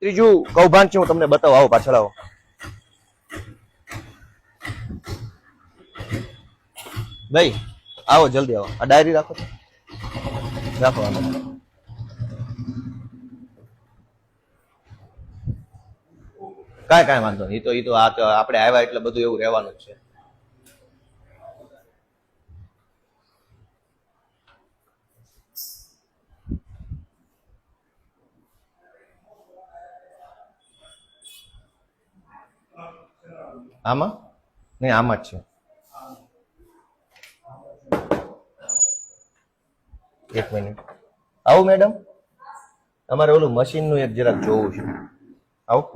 ત્રીજું કૌભાંડ છે, હું તમને બતાવો. આવો પાછળ આવો. ભાઈ, આવો, જલ્દી આવો. આ ડાયરી રાખો રાખો. કાંઈ કાંઈ વાંધો નહીં. તો, એ તો આ તો આપણે આવ્યા એટલે બધું એવું રહેવાનું છે. આમાં? નહીં, આમાં જ છે. એક મિનિટ આવું મેડમ તમારે ઓલું મશીનનું એક જરાક જોવું છે. આવો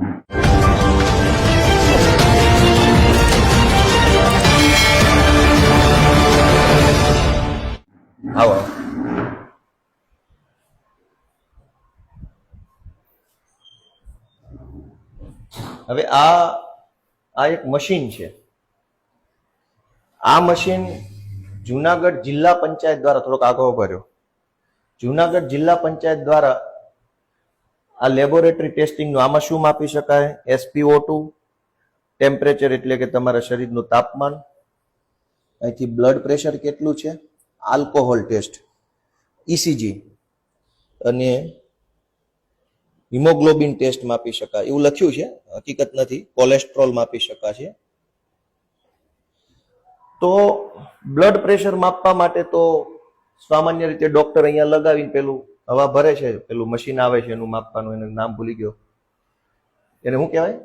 આવો. હવે આ આ એક મશીન છે. આ મશીન જુનાગઢ જિલ્લા પંચાયત દ્વારા થોડોક આગળ કર્યો જુનાગઢ જિલ્લા પંચાયત દ્વારા આ લેબોરેટરી ટેસ્ટિંગનું આમાં શું માપી શકાય? એસપીઓ ટુ ટેમ્પરેચર એટલે કે તમારા શરીરનું તાપમાન. અહીંથી બ્લડ પ્રેશર કેટલું છે? આલ્કોહોલ ટેસ્ટ ઇસીજી અને હિમોગ્લોબિન ટેસ્ટ માપી શકાય. એવું લખ્યું છે. હકીકત નથી. કોલેસ્ટ્રોલ માપી શકાશે. તો બ્લડ પ્રેશર માપવા માટે તો સામાન્ય રીતે ડોક્ટર અહીંયા લગાવીને પેલું હવા ભરે છે. પેલું મશીન આવે છે એનું માપવાનું. એનું નામ ભૂલી ગયો. એને શું કહેવાય?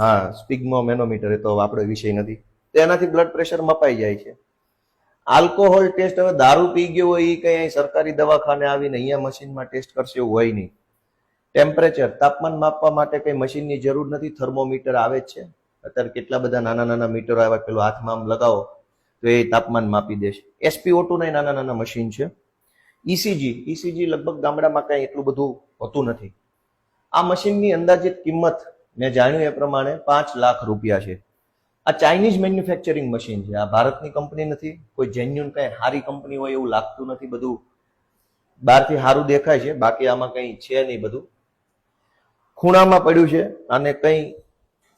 હા સ્પિગ્મો મેનોમીટર એ તો આપણો વિષય નથી. તો એનાથી બ્લડ પ્રેશર મપાઈ જાય છે. આલ્કોહોલ ટેસ્ટ હવે દારૂ પી ગયો હોય એ કઈ સરકારી દવાખાને આવીને અહીંયા મશીનમાં ટેસ્ટ કરશે એવું હોય નહીં. ટેમ્પરેચર તાપમાન માપવા માટે કઈ મશીનની જરૂર નથી? થર્મોમીટર આવે જ છે. અત્યારે કેટલા બધા નાના નાના મીટરો આવ્યા, પેલો હાથમાં આમ લગાવો, તો એ તાપમાન માપી દેશે. એસપીઓ ટુ ના નાના નાના મશીન છે. ઇસીજી ઈસીજી લગભગ ગામડામાં કાંઈ એટલું બધું હોતું નથી. આ મશીનની અંદાજિત કિંમત મેં જાણ્યું એ પ્રમાણે પાંચ લાખ રૂપિયા છે. આ ચાઇનીઝ મેન્યુફેક્ચરિંગ મશીન છે. આ ભારતની કંપની નથી. કોઈ જેન્યુન કંઈ સારી કંપની હોય એવું લાગતું નથી. બધું બહારથી સારું દેખાય છે. બાકી આમાં કંઈ છે નહીં બધું. ખૂણામાં પડ્યું છે અને કઈ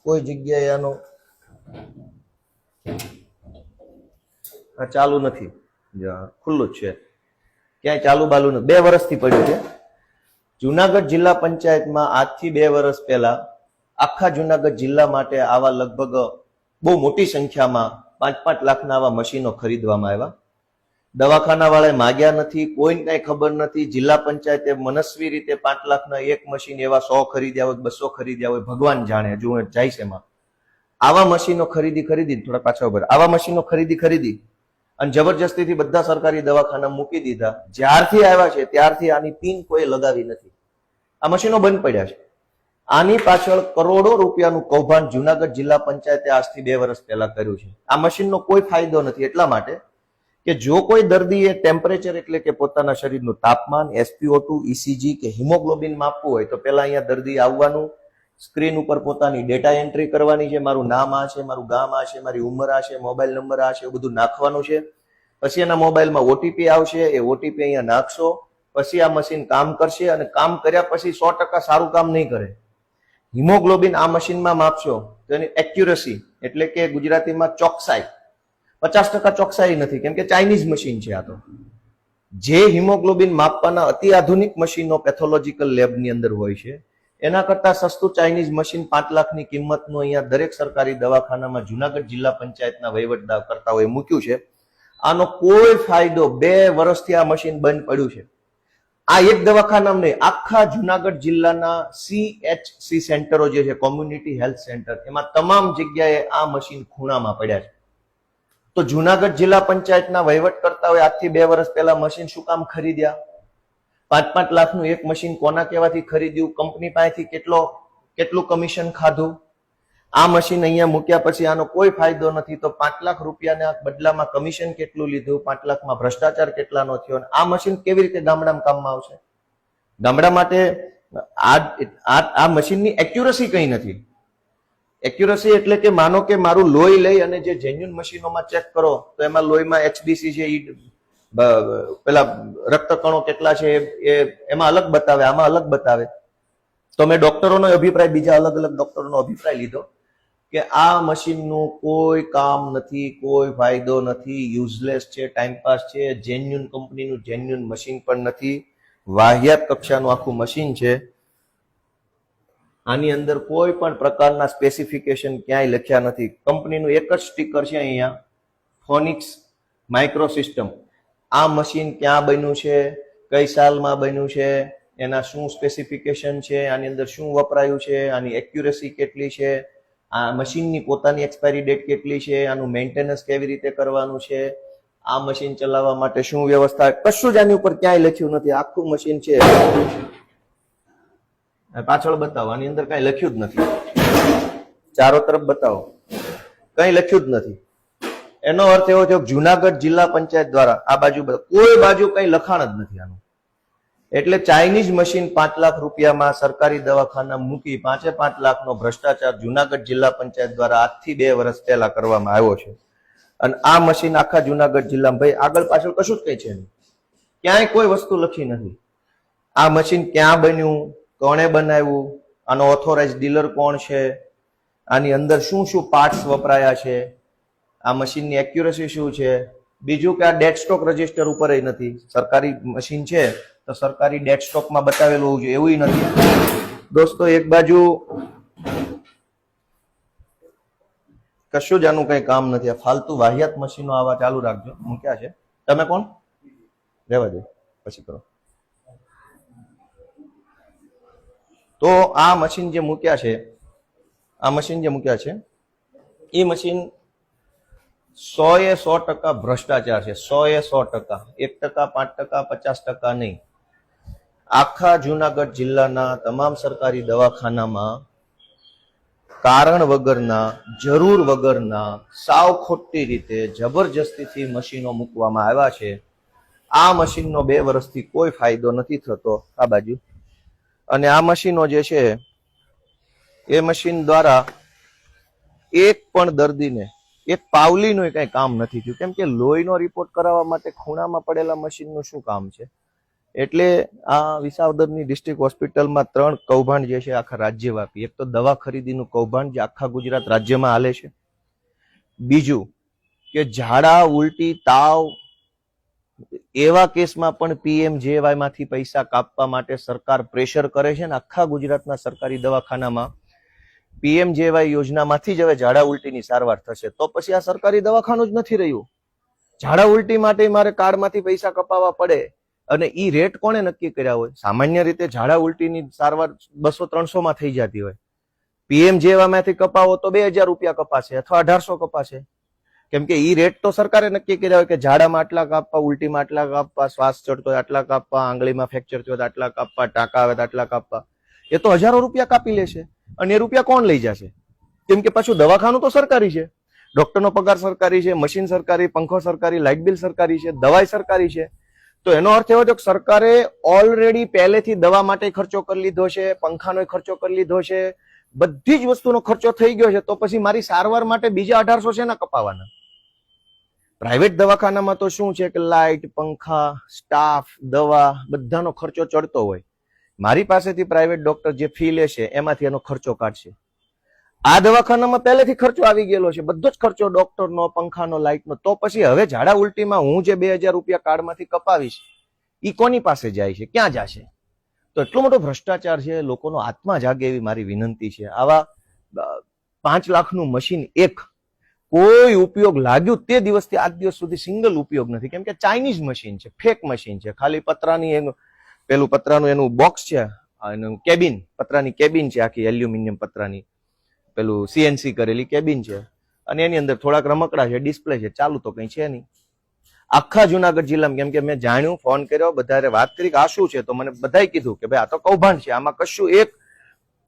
કોઈ જગ્યાએ આનો આ ચાલુ નથી. ખુલ્લું જ છે. ક્યાંય ચાલુ બાલુ નથી. બે વર્ષથી પડ્યું છે. જુનાગઢ જિલ્લા પંચાયતમાં આજથી બે વર્ષ પહેલા આખા જુનાગઢ જિલ્લા માટે આવા લગભગ બહુ મોટી સંખ્યામાં પાંચ પાંચ લાખના આવા મશીનો ખરીદવામાં આવ્યા. દવાખાના વાળાએ માગ્યા નથી, કોઈને કઈ ખબર નથી. જિલ્લા પંચાયતે મનસ્વી રીતે પાંચ લાખના એક મશીન એવા સો ખરીદ્યા હોય બસો ખરીદ્યા હોય, ભગવાન જાણે, જો જાય છે એમાં. આવા મશીનો ખરીદી ખરીદી, થોડા પાછા ઉભર આવા મશીનો ખરીદી ખરીદી. અને જબરજસ્તીથી બધા સરકારી દવાખાના મૂકી દીધા. જ્યારથી આવ્યા છે, ત્યારથી આની પિન કોઈ લગાવી નથી. આ મશીનો બંધ પડ્યા છે. આની પાછળ કરોડો રૂપિયાનું કૌભાંડ જુનાગઢ જિલ્લા પંચાયતે આજથી બે વર્ષ પહેલા કર્યું છે. આ મશીનનો કોઈ ફાયદો નથી. એટલા માટે કે જો કોઈ દર્દીએ ટેમ્પરેચર એટલે કે પોતાના શરીરનું તાપમાન એસપીઓ ટુ ઇસીજી કે હિમોગ્લોબિન માપવું હોય તો પહેલાં અહીંયા દર્દી આવવાનું, સ્ક્રીન ઉપર પોતાની ડેટા એન્ટ્રી કરવાની છે, મારું નામ આ છે, મારું ગામ આ છે, મારી ઉંમર આ છે, મોબાઈલ નંબર આ છે, એવું બધું નાખવાનું છે. પછી એના મોબાઈલમાં ઓટીપી આવશે, એ ઓટીપી અહીંયા નાખશો, પછી આ મશીન કામ કરશે અને કામ કર્યા પછી સો ટકા સારું કામ નહીં કરે. હિમોગ્લોબિન આ મશીનમાં માપશો, તો એની એક્યુરસી એટલે કે ગુજરાતીમાં ચોકસાઈ. પચાસ ટકા ચોકસાઈ નથી. કેમ કે ચાઇનીઝ મશીન છે આ તો. જે હિમોગ્લોબિન માપવાના અતિ આધુનિક મશીનો પેથોલોજીકલ લેબની અંદર હોય છે. એના કરતા સસ્તું ચાઇનીઝ મશીન પાંચ લાખની કિંમતનું અહીંયા દરેક સરકારી દવાખાનામાં જુનાગઢ જિલ્લા પંચાયતના વહીવટદાર કરતાઓએ મૂક્યું છે. આનો કોઈ ફાયદો બે વર્ષથી આ મશીન બંધ પડ્યું છે. આ એક દવાખાના નહીં, આખા જુનાગઢ જિલ્લાના સીએચસી સેન્ટરો જે છે, કોમ્યુનિટી હેલ્થ સેન્ટર, એમાં તમામ જગ્યાએ આ મશીન ખૂણામાં પડ્યા છે. તો જુનાગઢ જિલ્લા પંચાયતના વહીવટકર્તાઓએ આજથી બે વર્ષ પહેલા મશીન શું કામ ખરીદ્યા? પાંચ પાંચ લાખનું એક મશીન કોના કહેવાથી ખરીદ્યું? કંપની પાસેથી કેટલો, કેટલું કમિશન ખાધું? આ મશીન અહીંયા મૂક્યા પછી આનો કોઈ ફાયદો નથી. તો પાંચ લાખ રૂપિયાના બદલામાં કમિશન કેટલું લીધું? પાંચ લાખમાં ભ્રષ્ટાચાર કેટલાનો થયો? અને આ મશીન કેવી રીતે ગામડામાં કામમાં આવશે? ગામડા માટે આ આ મશીનની એક્યુરસી કંઈ નથી. એક્યુરસી એટલે કે માનો કે મારું લોહી લઈ અને જે જેન્યુન મશીનોમાં ચેક કરો, તો એમાં લોહીમાં એચબીસી છે પેલા રક્તકણો કેટલા છે, એ, એમાં અલગ બતાવે, આમાં અલગ બતાવે. તો મેં ડોક્ટરોનો અભિપ્રાય, બીજા અલગ અલગ ડોક્ટરોનો અભિપ્રાય લીધો કે આ મશીનનું કોઈ કામ નથી, કોઈ ફાયદો નથી યુઝલેસ છે ટાઈમપાસ છે જેન્યુન કંપનીનું જેન્યુન મશીન પણ નથી, વાહિયાત કક્ષાનું આખું મશીન છે. આની અંદર કોઈ પણ પ્રકારના સ્પેસિફિકેશન ક્યાંય લખ્યા નથી. કંપનીનું એક જ સ્ટીકર છે અહીંયા. ફોનિક્સ માઇક્રો સિસ્ટમ આ મશીન ક્યાં બન્યું છે? કઈ સાલમાં બન્યું છે? એના શું સ્પેસિફિકેશન છે? આની અંદર શું વપરાયું છે? આની એક્યુરેસી કેટલી છે? આ મશીનની પોતાની એક્સપાયરી ડેટ કેટલી છે? આનું મેન્ટેનન્સ કેવી રીતે કરવાનું છે? આ મશીન ચલાવવા માટે શું વ્યવસ્થા? કશું જ આની ઉપર ક્યાંય લખ્યું નથી. આખું મશીન છે. પાછળ બતાવો, આની અંદર કઈ લખ્યું જ નથી. ચારો તરફ બતાવો. કઈ લખ્યું જ નથી. એનો અર્થ એવો થયો જુનાગઢ જિલ્લા પંચાયત દ્વારા આ બાજુ કોઈ બાજુ કઈ લખાણ જ નથી આનું. એટલે ચાઇનીઝ મશીન પાંચ લાખ રૂપિયામાં સરકારી દવાખાના મૂકી પાંચે પાંચ લાખનો ભ્રષ્ટાચાર જુનાગઢ જિલ્લા પંચાયત દ્વારા આજથી બે વર્ષ પહેલા કરવામાં આવ્યો છે. અને આ મશીન આખા જુનાગઢ જિલ્લામાં, ભાઈ, આગળ પાછળ કશું જ કઈ છે નહીં. ક્યાંય કોઈ વસ્તુ લખી નથી. આ મશીન ક્યાં બન્યું? કોણે બનાવ્યું? આનો ઓથોરાઇઝ ડીલર કોણ છે? આની અંદર શું શું પાર્ટ્સ વપરાયા છે? આ મશીનની એક્યુરસી શું છે? બીજું કે આ સ્ટોક રજિસ્ટર ઉપર નથી. સરકારી મશીન છે, તો સરકારી ડેડ બતાવેલું હોવું જોઈએ. એવું નથી. દોસ્તો, એક બાજુ કશું જ આનું કઈ કામ નથી. આ ફાલતુ વાહિયાત મશીનો આવા ચાલુ રાખજો. મૂક્યા છે. તમે કોણ? રહેવા દે. પછી કરો. તો આ મશીન જે મૂક્યા છે, આ મશીન જે મૂક્યા છે, એ મશીન સો એ સો ટકા ભ્રષ્ટાચાર છે. સો એ સો ટકા. એક ટકા, પાંચ ટકા, પચાસ ટકા નહીં. આખા જુનાગઢ જિલ્લાના તમામ સરકારી દવાખાનામાં કારણ વગરના, જરૂર વગરના, સાવ ખોટી રીતે જબરજસ્તીથી મશીનો મૂકવામાં આવ્યા છે. આ મશીનનો બે વર્ષથી કોઈ ફાયદો નથી થતો. આ બાજુ. અને આ મશીનો જે છે, એ મશીન દ્વારા એક પણ દર્દીને, એક પાવલીનું કઈ કામ નથી થયું. કેમ કે લોહીનો રિપોર્ટ કરાવવા માટે ખૂણામાં પડેલા મશીનનું શું કામ છે? એટલે આ વિસાવદરની ડિસ્ટ્રિક્ટ હોસ્પિટલમાં ત્રણ કૌભાંડ જે છે, આખા રાજ્યવ્યાપી. એક તો દવા ખરીદીનું કૌભાંડ જે આખા ગુજરાત રાજ્યમાં હાલે છે. બીજું કે ઝાડા, ઉલટી, તાવ એવા કેસમાં પણ પીએમજેવાયમાંથી પૈસા કાપવા માટે સરકાર પ્રેશર કરે છે ને આખા ગુજરાતના સરકારી દવાખાનામાં પીએમજેવાય યોજનામાંથી જ હવે ઝાડા ઉલટીની સારવાર થશે. તો પછી આ સરકારી દવાખાનું જ નથી રહ્યું. ઝાડા ઉલટી માટે મારે કાર્ડમાંથી પૈસા કપાવવા પડે અને ઈ રેટ કોણે નક્કી કર્યા હોય? સામાન્ય રીતે ઝાડા ઉલટીની સારવાર બસો ત્રણસો માં થઈ જતી હોય. પીએમ જેવામાંથી કપાવો તો બે હજાર રૂપિયા કપાશે અથવા અઢારસો કપાશે. કેમ કે ઈ રેટ તો સરકારે નક્કી કર્યા હોય કે ઝાડામાં આટલા કાપવા, ઉલટીમાં આટલા કાપવા, શ્વાસ ચડતો હોય આટલા કાપવા, આંગળીમાં ફ્રેક્ચર થયો આટલા કાપવા, ટાંકા આવે આટલા કાપવા. એ તો હજારો રૂપિયા કાપી લેશે અને એ રૂપિયા કોણ લઈ જશે? કેમ કે પાછું દવાખાનું તો સરકારી છે. ડોક્ટરનો પગાર સરકારી છે મશીન સરકારી, પંખો સરકારી લાઇટ બિલ સરકારી છે, દવાઈ સરકારી છે. તો એનો અર્થ એવો છે કે સરકારે ઓલરેડી પહેલેથી દવા માટે ખર્ચો કરી લીધો છે, પંખાનો ખર્ચો કરી લીધો છે, બધી જ વસ્તુનો ખર્ચો થઈ ગયો છે, તો પછી મારી સારવાર માટે બીજા અઢારસો છે ને કપાવાના? પ્રાઇવેટ દવાખાનામાં તો શું છે કે લાઇટ, પંખા સ્ટાફ દવા બધાનો ખર્ચો ચડતો હોય. મારી પાસેથી પ્રાઇવેટ ડોક્ટર જે ફી લેશે, એમાંથી એનો ખર્ચો કાઢશે. આ દવાખાનામાં પહેલેથી ખર્ચો આવી ગયેલો છે, બધો જ ખર્ચો ડોક્ટરનો પંખાનો, લાઇટનો. તો પછી હવે ઝાડા ઉલટીમાં હું જે બે હજાર રૂપિયા કાર્ડમાંથી કપાવીશ એ કોની પાસે જાય છે? ક્યાં જશે? તો એટલો મોટો ભ્રષ્ટાચાર છે, લોકોનો આત્મા જાગે એવી મારી વિનંતી છે. આવા પાંચ લાખનું મશીન એક કોઈ ઉપયોગ લાગ્યું તે દિવસથી આજ દિવસ સુધી સિંગલ ઉપયોગ નથી. કેમ કે ચાઇનીઝ મશીન છે, ફેક મશીન છે. ખાલી પતરાની એનું, પેલું પતરાનું એનું બોક્સ છે એનું કેબિન પતરાની કેબિન છે, આખી એલ્યુમિનિયમ પતરાની, પેલું સીએનસી કરેલી કેબિન છે. અને એની અંદર થોડાક રમકડા છે ડિસ્પ્લે છે, ચાલુ તો કઈ છે નહીં. આખા જુનાગઢ જિલ્લામાં, કેમ કે મેં જાણ્યું ફોન કર્યો, બધારે વાત કરી કે આ શું છે? તો મને બધાએ કીધું કે ભાઈ, આ તો કૌભાંડ છે, આમાં કશું એક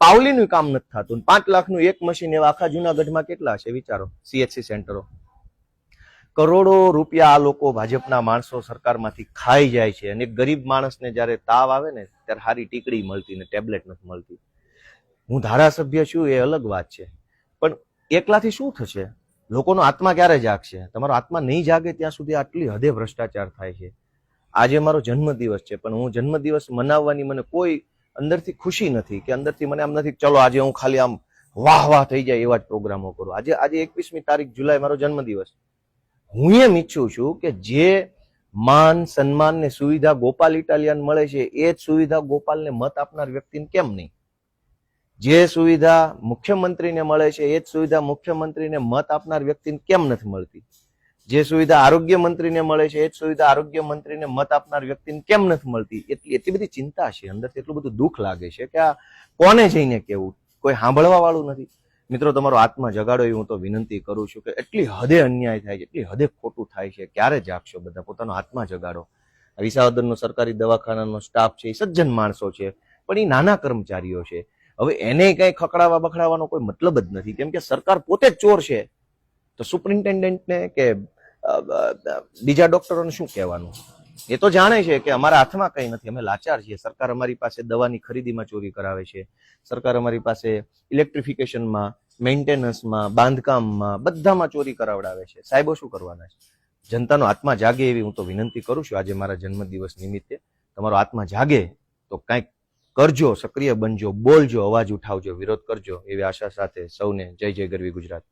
પાવલીનું કામ નથી થતું. પાંચ લાખનું એક મશીન એવા આખા જુનાગઢમાં કેટલા છે? વિચારો. સીએચસી સેન્ટરો કરોડો રૂપિયા આ લોકો ભાજપના માણસો સરકારમાંથી ખાઈ જાય છે. અને ગરીબ માણસને જ્યારે તાવ આવે ને, ત્યારે સારી ટીકડી મળતી ને ટેબ્લેટ નથી મળતી. હું ધારાસભ્ય છું, એ અલગ વાત છે. પણ એકલાથી શું થશે? લોકોનો આત્મા ક્યારે જાગશે? તમારો આત્મા નહીં જાગે ત્યાં સુધી આટલી હદે ભ્રષ્ટાચાર થાય છે. આજે મારો જન્મદિવસ છે, પણ હું જન્મદિવસ મનાવવાની મને કોઈ અંદરથી ખુશી નથી કે અંદરથી મને આમ નથી ચલો આજે હું ખાલી આમ વાહ વાહ થઈ જાય એવા જ પ્રોગ્રામો કરું. આજે આજે એકવીસમી તારીખ જુલાઈ, મારો જન્મદિવસ. હું એમ ઈચ્છું છું કે જે માન, સન્માન ને સુવિધા ગોપાલ ઇટાલિયન મળે છે, એ જ સુવિધા ગોપાલને મત આપનાર વ્યક્તિને કેમ નહીં? જે સુવિધા મુખ્યમંત્રીને મળે છે, એ જ સુવિધા મુખ્યમંત્રીને મત આપનાર વ્યક્તિને કેમ નથી મળતી? જે સુવિધા આરોગ્ય મંત્રીને મળે છે, એ જ સુવિધા આરોગ્ય મંત્રીને મત આપનાર વ્યક્તિને કેમ નથી મળતી? એટલી એટલી બધી ચિંતા છે. અંદરથી એટલું બધું દુઃખ લાગે છે કે આ કોને જઈને કેવું? કોઈ સાંભળવા વાળું નથી. મિત્રો, તમારો આત્મા જગાડો એ હું તો વિનંતી કરું છું કે એટલી હદે અન્યાય થાય છે, એટલી હદે ખોટું થાય છે, ક્યારે જાગશો બધા? પોતાનો આત્મા જગાડો. વિસાવદરનો સરકારી દવાખાનાનો સ્ટાફ છે, એ સજ્જન માણસો છે, પણ એ નાના કર્મચારીઓ છે. હવે એને કઈ ખકડાવા બખડાવવાનો કોઈ મતલબ જ નથી. કેમ કે સરકાર પોતે જ ચોર છે. તો સુપરિન્ટેન્ડન્ટને કે બીજા ડોક્ટરોને શું કહેવાનું? એ તો જાણે છે કે અમારા હાથમાં કંઈ નથી, અમે લાચાર છીએ. સરકાર અમારી પાસે દવાની ખરીદીમાં ચોરી કરાવે છે. સરકાર અમારી પાસે ઇલેક્ટ્રિફિકેશનમાં, મેન્ટેનન્સમાં, બાંધકામમાં બધામાં ચોરી કરાવડાવે છે. સાહેબો શું કરવાના છે? જનતાનો આત્મા જાગે એવી હું તો વિનંતી કરું છું. આજે મારા જન્મદિવસ નિમિત્તે તમારો આત્મા જાગે તો કંઈક કરજો, સક્રિય બનજો, બોલજો, અવાજ ઉઠાવજો, વિરોધ કરજો એવી આશા સાથે સૌને જય જય ગરવી ગુજરાત.